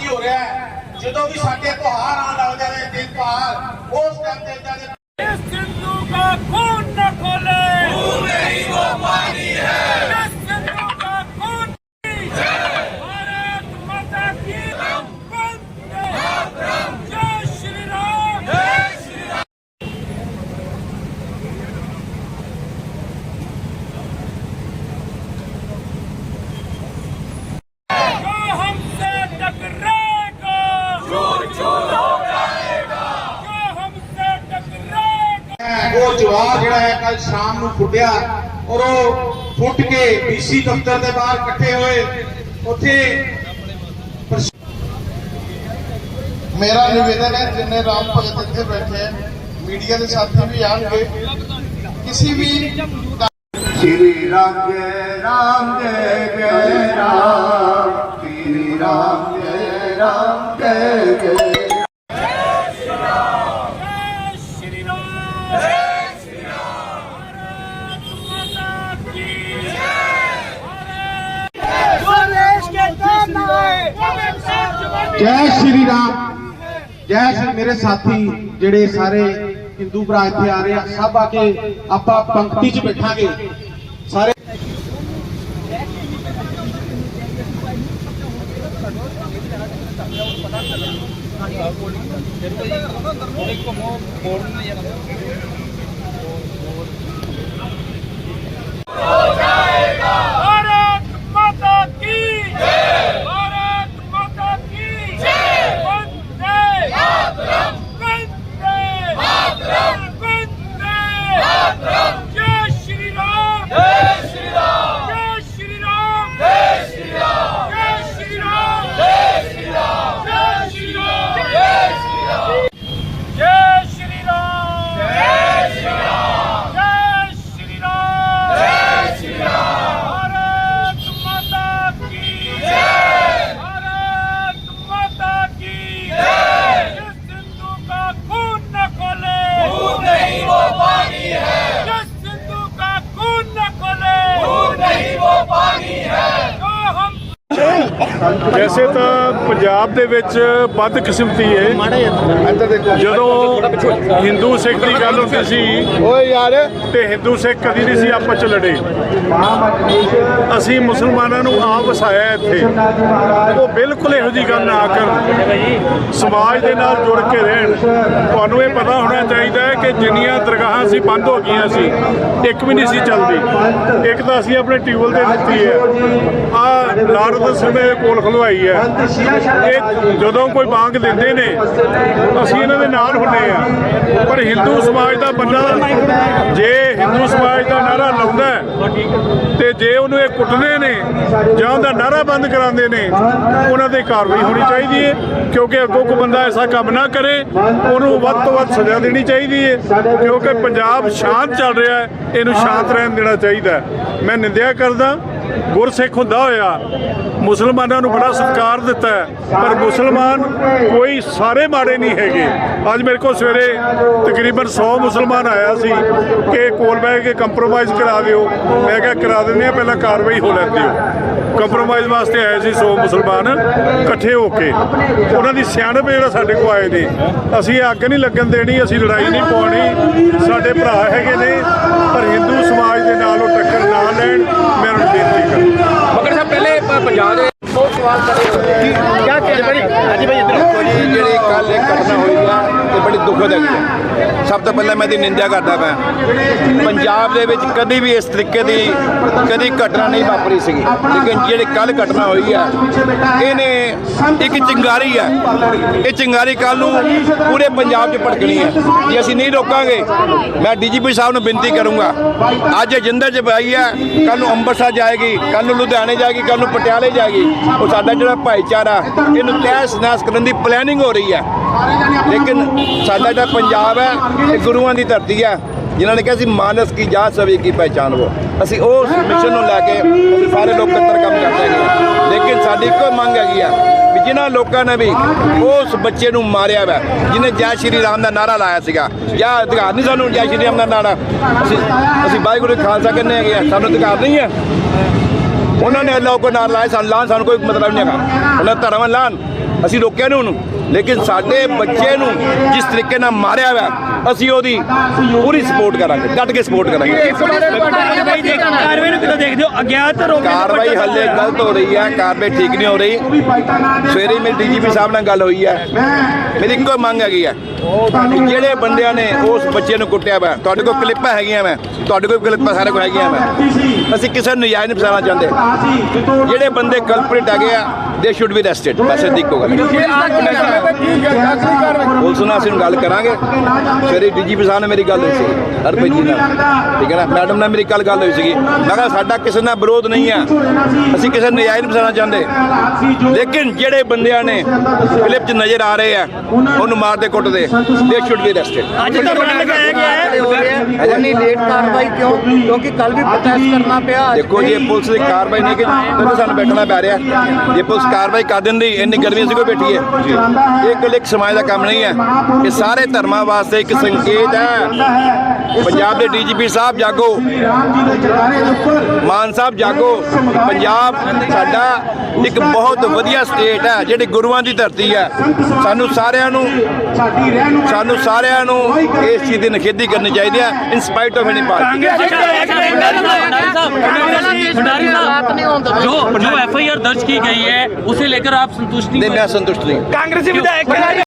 ਭਰਤੀ ਹੋ ਰਿਹਾ ਜਦੋਂ ਵੀ ਸਾਡੇ ਪਹਾੜ ਆਣ ਲੱਗ ਜਾਵੇ ਤੇ ਪਹਾੜ ਉਸ ਟਾਈਮ ਤੇ ਇਦਾਂ ਦੇ ਸਿੰਧੂ ਦਾ ਉਹ ਜਵਾਬ ਜਿਹੜਾ ਹੈ ਕੱਲ ਸ਼ਾਮ ਨੂੰ ਫੁੱਟਿਆ ਔਰ ਉਹ ਫੁੱਟ ਕੇ ਬੀਸੀ ਦਫ਼ਤਰ ਦੇ ਬਾਹਰ ਇਕੱਠੇ ਹੋਏ। ਉੱਥੇ ਮੇਰਾ ਨਿਵੇਦਨ ਹੈ ਜਿੰਨੇ ਰਾਮ ਭਗਤ ਇੱਥੇ ਬੈਠੇ ਹੈ ਮੀਡੀਆ ਦੇ ਸਾਥੀ ਵੀ ਆਣਗੇ। ਕਿਸੇ ਵੀ ਸ੍ਰੀ ਰਾਮ ਜੈ ਰਾਮ ਜੈ ਜੈ ਰਾਮ। ਸ੍ਰੀ ਰਾਮ ਜੈ ਰਾਮ ਜੈ ਜੈ ਜੈ ਸ਼੍ਰੀ ਰਾਮ ਜੈ ਸ਼੍ਰੀ ਮੇਰੇ ਸਾਥੀ ਜਿਹੜੇ ਸਾਰੇ ਹਿੰਦੂ ਭਰਾ ਇੱਥੇ ਆ ਰਹੇ ਆ ਸਭ ਆ ਕੇ ਆਪਾਂ ਪੰਕਤੀ 'ਚ ਬੈਠਾਂਗੇ ਸਾਰੇ भारत ਵੈਸੇ ਤਾਂ ਪੰਜਾਬ ਦੇ ਵਿੱਚ ਬਦਕਿਸਮਤੀ ਹੈ ਜਦੋਂ ਹਿੰਦੂ ਸਿੱਖ ਦੀ ਗੱਲ ਹੁੰਦੀ ਸੀ ਓਏ ਯਾਰ। ਤੇ ਹਿੰਦੂ ਸਿੱਖ ਕਦੀ ਨਹੀਂ ਸੀ ਆਪਸ ਚ ਲੜੇ। ਅਸੀਂ ਮੁਸਲਮਾਨਾਂ ਨੂੰ ਆਪ ਵਸਾਇਆ ਇੱਥੇ। ਉਹ ਬਿਲਕੁਲ ਇਹੋ ਜੀ ਗੱਲ ਨਾ ਕਰਨ। ਸਮਾਜ ਦੇ ਨਾਲ ਜੁੜ ਕੇ ਰਹਿਣ। ਤੁਹਾਨੂੰ ਇਹ ਪਤਾ ਹੋਣਾ ਚਾਹੀਦਾ ਕਿ ਜਿੰਨੀਆਂ ਦਰਗਾਹਾਂ ਸੀ, ਬੰਦ ਹੋ ਗਈਆਂ ਸੀ, ਇੱਕ ਵੀ ਨਹੀਂ ਸੀ ਚੱਲਦੀ। ਇੱਕ ਤਾਂ ਅਸੀਂ ਆਪਣੇ ਟਿਊਬਲ ਤੇ ਦਿੱਤੀ ਹੈ। ਆ ਲਾਰਦ ਸਿੰਘ ਕੋਲ ਖਲਵਾਈ ਹੈ। ਇਹ ਜਦੋਂ ਕੋਈ ਬਾਂਗ ਦਿੰਦੇ ਨੇ, ਅਸੀਂ ਇਹਨਾਂ ਦੇ ਨਾਲ ਹੁੰਦੇ ਆ ਪਰ ਹਿੰਦੂ ਸਮਾਜ ਦਾ ਬੰਦਾ, ਜੇ ਹਿੰਦੂ ਸਮਾਜ ਦਾ ਨਾਰਾ ਲਾਉਂਦਾ ਹੈ, ਤੇ ਜੇ ਉਹਨੂੰ ਇਹ ਕੁੱਟਦੇ ਨੇ ਜਾਂ ਉਹਦਾ ਨਾਰਾ ਬੰਦ ਕਰਾਉਂਦੇ ਨੇ ਉਹਨਾਂ ਤੇ ਕਾਰਵਾਈ ਹੋਣੀ ਚਾਹੀਦੀ ਹੈ ਕਿਉਂਕਿ ਅੱਗੋਂ ਕੋਈ ਬੰਦਾ ਐਸਾ ਕੰਮ ਨਾ ਕਰੇ ਉਹਨੂੰ ਵੱਧ ਤੋਂ ਵੱਧ ਸਜ਼ਾ ਦੇਣੀ ਚਾਹੀਦੀ ਹੈ ਕਿਉਂਕਿ ਪੰਜਾਬ ਸ਼ਾਂਤ ਚੱਲ ਰਿਹਾ ਹੈ ਇਹਨੂੰ ਸ਼ਾਂਤ ਰਹਿਣ ਦੇਣਾ ਚਾਹੀਦਾ ਮੈਂ ਨਿੰਦਿਆ ਕਰਦਾ ਗੁਰਸਿੱਖ ਹੁੰਦਾ ਹੋਇਆ, ਮੁਸਲਮਾਨਾਂ ਨੂੰ ਬੜਾ ਸਤਿਕਾਰ ਦਿੱਤਾ ਹੈ, ਪਰ ਮੁਸਲਮਾਨ ਕੋਈ ਸਾਰੇ ਮਾੜੇ ਨਹੀਂ ਹੈਗੇ। ਅੱਜ ਮੇਰੇ ਕੋਲ ਸਵੇਰੇ ਤਕਰੀਬਨ 100 ਮੁਸਲਮਾਨ ਆਇਆ ਸੀ ਕਿ ਕੋਲ ਬਹਿ ਕੇ ਕੰਪਰੋਮਾਈਜ਼ ਕਰਾ ਦਿਓ ਮੈਂ ਕਿਹਾ, ਕਰਾ ਦਿੰਦੇ ਆ ਪਹਿਲਾਂ ਕਾਰਵਾਈ ਹੋ ਲੈਂਦੀ ਹੋ। ਕੰਪਰੋਮਾਈਜ਼ ਵਾਸਤੇ ਆਏ ਸੀ 100 ਮੁਸਲਮਾਨ, ਇਕੱਠੇ ਹੋ ਕੇ। ਉਹਨਾਂ ਦੀ ਸਿਆਣਪ ਜਿਹੜਾ ਸਾਡੇ ਕੋਲ ਆਏ ਨੇ। ਅਸੀਂ ਅੱਗ ਨਹੀਂ ਲੱਗਣ ਦੇਣੀ, ਅਸੀਂ ਲੜਾਈ ਨਹੀਂ ਪਾਉਣੀ। ਸਾਡੇ ਭਰਾ ਹੈਗੇ ਨੇ ਬੇਨਤੀ ਕਰਦਾ ਮਗਰ ਸਾਹਿਬ ਪਹਿਲੇ ਪੰਜਾਬ ਦੇ ਬਹੁਤ ਸਵਾਲ ਕਰੇ ਕੀ ਕਿਆ ਕਹਿ ਭਾਈ ਹਾਂਜੀ ਭਾਈ ਇੱਧਰ ਜੀ ਜਿਹੜੀ ਕੱਲ ਇੱਕ ਘਟਨਾ ਹੋਈ ਬੜੀ ਦੁਖਦ ਹੈਗੀ ਹੈ। ਸਭ ਤੋਂ ਪਹਿਲਾਂ ਮੈਂ ਦੀ ਨਿੰਦਿਆ ਕਰਦਾ ਮੈਂ ਪੰਜਾਬ ਦੇ ਵਿੱਚ ਕਦੀ ਵੀ ਇਸ ਤਰੀਕੇ ਦੀ ਕਦੀ ਘਟਨਾ ਨਹੀਂ ਵਾਪਰੀ ਸੀਗੀ। ਲੇਕਿਨ ਜਿਹੜੀ ਕੱਲ ਘਟਨਾ ਹੋਈ ਹੈ, ਇਹਨੇ ਇੱਕ ਚਿੰਗਾਰੀ ਹੈ। ਇਹ ਚਿੰਗਾਰੀ ਕੱਲ ਨੂੰ ਪੂਰੇ ਪੰਜਾਬ 'ਚ ਭੜਕਣੀ ਹੈ। ਜੇ ਅਸੀਂ ਨਹੀਂ ਰੋਕਾਂਗੇ, ਮੈਂ ਡੀਜੀਪੀ ਸਾਹਿਬ ਨੂੰ ਬੇਨਤੀ ਕਰੂੰਗਾ, ਅੱਜ ਇਹ ਜਿੰਦਰ 'ਚ ਪਾਈ ਕੱਲ ਨੂੰ ਅੰਮ੍ਰਿਤਸਰ ਜਾਏਗੀ ਕੱਲ ਨੂੰ ਲੁਧਿਆਣੇ ਜਾਏਗੀ ਕੱਲ ਨੂੰ ਪਟਿਆਲੇ ਜਾਏਗੀ। ਉਹ ਸਾਡਾ ਜਿਹੜਾ ਭਾਈਚਾਰਾ, ਇਹਨੂੰ ਤਹਿਸ ਨਹਿਸ ਕਰਨ ਦੀ ਪਲੈਨਿੰਗ ਹੋ ਰਹੀ ਹੈ। ਲੇਕਿਨ ਸਾਡਾ ਜਿਹੜਾ ਪੰਜਾਬ ਹੈ ਇਹ ਗੁਰੂਆਂ ਦੀ ਧਰਤੀ ਹੈ। ਜਿਨ੍ਹਾਂ ਨੇ ਕਿਹਾ ਸੀ ਮਾਨਸ ਕੀ ਜਾਤ ਸਭੀ ਕੀ ਪਹਿਚਾਨ ਉਹ ਅਸੀਂ ਉਸ ਮਿਸ਼ਨ ਨੂੰ ਲੈ ਕੇ ਅਸੀਂ ਸਾਰੇ ਲੋਕ ਇਕੱਤਰ ਕੰਮ ਕਰਦੇ ਹੈਗੇ ਲੇਕਿਨ ਸਾਡੀ ਇੱਕੋ ਮੰਗ ਹੈਗੀ ਆ ਵੀ ਜਿਨ੍ਹਾਂ ਲੋਕਾਂ ਨੇ ਵੀ ਉਸ ਬੱਚੇ ਨੂੰ ਮਾਰਿਆ ਵਾ ਜਿਹਨੇ ਜੈ ਸ਼੍ਰੀ ਰਾਮ ਦਾ ਨਾਰਾ ਲਾਇਆ ਸੀਗਾ। ਜਾਂ ਅਧਿਕਾਰ ਨਹੀਂ ਸਾਨੂੰ ਜੈ ਸ਼੍ਰੀ ਰਾਮ ਦਾ ਨਾਰਾ। ਅਸੀਂ ਅਸੀਂ ਵਾਹਿਗੁਰੂ ਖਾਲਸਾ ਕਹਿੰਦੇ ਹੈਗੇ ਆ ਸਾਨੂੰ ਅਧਿਕਾਰ ਨਹੀਂ ਹੈ। ਉਹਨਾਂ ਨੇ ਅੱਲਾਹ ਕੋ ਨਾਲ ਲਾਇਆ ਸਾਨੂੰ ਲਾਉਣ ਸਾਨੂੰ ਕੋਈ ਮਤਲਬ ਨਹੀਂ ਹੈਗਾ। ਉਹਨਾਂ ਧਰਮ ਲਾਣ ਅਸੀਂ ਰੋਕਿਆ ਨਹੀਂ ਉਹਨੂੰ। ਲੇਕਿਨ ਸਾਡੇ ਬੱਚੇ ਨੂੰ ਜਿਸ ਤਰੀਕੇ ਨਾਲ ਮਾਰਿਆ ਹੋਇਆ ਅਸੀਂ ਉਹਦੀ ਪੂਰੀ ਸਪੋਰਟ ਕਰਾਂਗੇ ਡਟ ਕੇ ਸਪੋਰਟ ਕਰਾਂਗੇ। ਕਾਰਵਾਈ ਨੂੰ ਕਿਦਾਂ ਦੇਖਦੇ ਹੋ? ਅਗਿਆਤ ਰੋਕ ਕਾਰਵਾਈ ਹੱਲੇ ਗਲਤ ਹੋ ਰਹੀ ਹੈ ਕਾਰਵਾਈ ਠੀਕ ਨਹੀਂ ਹੋ ਰਹੀ। ਸਵੇਰੇ ਮੇਰੀ ਡੀਜੀਪੀ ਸਾਹਿਬ ਨਾਲ ਗੱਲ ਹੋਈ ਹੈ। ਮੇਰੀ ਇੱਕੋ ਮੰਗ ਹੈਗੀ ਹੈ ਜਿਹੜੇ ਬੰਦਿਆਂ ਨੇ ਉਸ ਬੱਚੇ ਨੂੰ ਕੁੱਟਿਆ ਵਾ ਤੁਹਾਡੇ ਕੋਲ ਕਲਿੱਪਾਂ ਹੈਗੀਆਂ ਮੈਂ ਤੁਹਾਡੇ ਕੋਲ ਕਲਿੱਪਾਂ ਸਾਰੇ ਕੋਲ ਹੈਗੀਆਂ ਮੈਂ ਅਸੀਂ ਕਿਸੇ ਨੂੰ ਨਜਾਇਜ਼ ਨਹੀਂ ਫਸਾਉਣਾ ਚਾਹੁੰਦੇ। ਜਿਹੜੇ ਬੰਦੇ ਕਲਪ੍ਰਿਟ ਹੈਗੇ ਆ ਦੇ ਸ਼ੁੱਡ ਬੀ ਅਰੈਸਟਡ ਬਸ ਇਹ ਇੱਕੋ ਗੱਲ ਪੁਲਿਸ ਨਾਲ ਅਸੀਂ ਗੱਲ ਕਰਾਂਗੇ। ਸਵੇਰੇ ਡੀਜੀਪੀ ਸਾਹਿਬ ਨਾਲ ਮੇਰੀ ਗੱਲ ਹੋਈ ਸੀ ਹਰਪ੍ਰੀਤ ਜੀ ਨਾਲ। ਠੀਕ ਹੈ ਨਾ? ਮੈਡਮ ਨਾਲ ਮੇਰੀ ਕੱਲ ਗੱਲ ਹੋਈ ਸੀਗੀ। ਮੈਂ ਕਿਹਾ ਸਾਡਾ ਕਿਸੇ ਨਾਲ ਵਿਰੋਧ ਨਹੀਂ ਹੈ ਅਸੀਂ ਕਿਸੇ ਨੂੰ ਨਜਾਇਜ਼ ਨਹੀਂ ਫਸਾਉਣਾ ਚਾਹੁੰਦੇ। ਲੇਕਿਨ ਜਿਹੜੇ ਬੰਦਿਆਂ ਨੇ ਕਲਿੱਪ 'ਚ ਨਜ਼ਰ ਆ ਰਹੇ ਆ ਉਹਨੂੰ ਮਾਰਦੇ ਕੁੱਟਦੇ। ਦੇ ਸ਼ੁੱਡ ਬੀ ਅਰੈਸਟਡ ਅੱਜ ਧਰਨਾ ਲਗਾਇਆ ਗਿਆ ਹੈ। ਇੰਨੀ ਲੇਟ ਕਾਰਵਾਈ ਕਿਉਂ? ਕਿਉਂਕਿ ਕੱਲ ਵੀ ਪ੍ਰੋਟੈਸਟ ਕਰਨਾ ਪਿਆ। ਦੇਖੋ ਜੀ ਇਹ ਪੁਲਿਸ ਦੀ ਕਾਰਵਾਈ ਨਹੀਂ ਕਿ ਤੈਨੂੰ ਸਾਨੂੰ ਬੈਠਣਾ ਪੈ ਰਿਹਾ। ਜੇ ਪੁਲਿਸ ਕਾਰਵਾਈ ਕਰ ਦਿੰਦੀ ਇੰਨੀ ਗਰਮੀ ਅਸੀਂ ਕੋਈ ਬੈਠੀਏ? ਇਹ ਇਕੱਲੇ ਇੱਕ ਸਮਾਜ ਦਾ ਕੰਮ ਨਹੀਂ ਹੈ। ਇਹ ਸਾਰੇ ਧਰਮਾਂ ਵਾਸਤੇ ਇੱਕ ਸੰਕੇਤ ਹੈ। ਪੰਜਾਬ ਦੇ ਡੀਜੀਪੀ ਸਾਹਿਬ, ਜਾਗੋ। ਮਾਨ ਸਾਹਿਬ, ਜਾਗੋ। ਪੰਜਾਬ ਸਾਡਾ ਇੱਕ ਬਹੁਤ ਵਧੀਆ ਸਟੇਟ ਹੈ ਜਿਹੜੀ ਗੁਰੂਆਂ ਦੀ ਧਰਤੀ ਹੈ ਸਾਨੂੰ ਸਾਰਿਆਂ ਨੂੰ ਸਾਨੂੰ ਸਾਰਿਆਂ ਨੂੰ ਇਸ ਚੀਜ਼ ਦੀ ਨਿਖੇਧੀ ਕਰਨੀ ਚਾਹੀਦੀ ਹੈ in spite of any party जो जो एफआईआर दर्ज की गई है उसे लेकर आप संतुष्ट नहीं नहीं मैं संतुष्ट नहीं हूं। ਕਾਂਗਰਸੀ ਵਿਧਾਇਕ